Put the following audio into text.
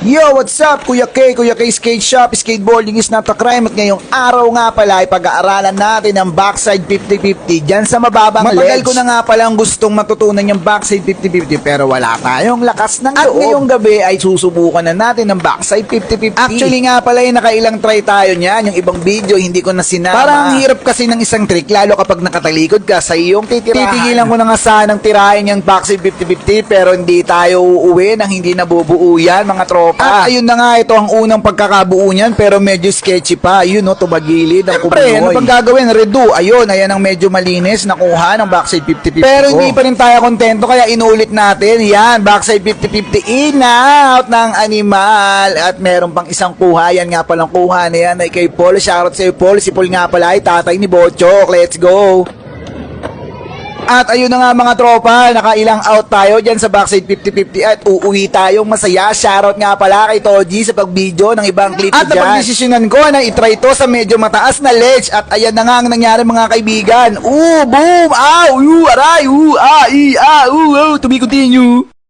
Yo, what's up? Kuya K, Kuya K Skate Shop, skateboarding is not a crime at ngayong araw nga pala ay pag-aaralan natin ang backside 50-50 dyan sa mababang Matagal ledge. ko na nga palang gustong matutunan yung backside 50-50 pero wala tayong lakas ng At loob. ngayong gabi ay susubukan na natin ang backside 50-50. Actually nga pala yung nakailang try tayo niyan, yung ibang video hindi ko na sinama. Parang ang hirap kasi ng isang trick lalo kapag nakatalikod ka sa iyong titirahan. Titigilan ko na nga sanang tirahin yung backside 50-50 pero hindi tayo uuwi nang hindi nabubuo yan mga tropa. At ayun na nga ito ang unang pagkakabuo niyan pero medyo sketchy pa. Yun no, tumagilid ang Siyempre, ano pang gagawin? Redo. Ayun, ayan ang medyo malinis nakuha ng backside 50-50 Pero hindi pa rin tayo kontento kaya inulit natin. Yan, backside 50-50 in out ng animal. At meron pang isang kuha. Yan nga palang kuha na yan ay kay Paul. Shoutout sa'yo Paul. Si Paul nga pala ay tatay ni Bochok. Let's go. At ayun na nga mga tropa, nakailang out tayo dyan sa backside 50-50 at uuwi tayong masaya. Shoutout nga pala kay Toji sa pag-video ng ibang clip At napagdesisyonan ko na itry to sa medyo mataas na ledge at ayan na nga ang nangyari mga kaibigan. Ooh, boom, ow, ooh, aray, ooh, ah, i, ah, ooh, oh, to be continue.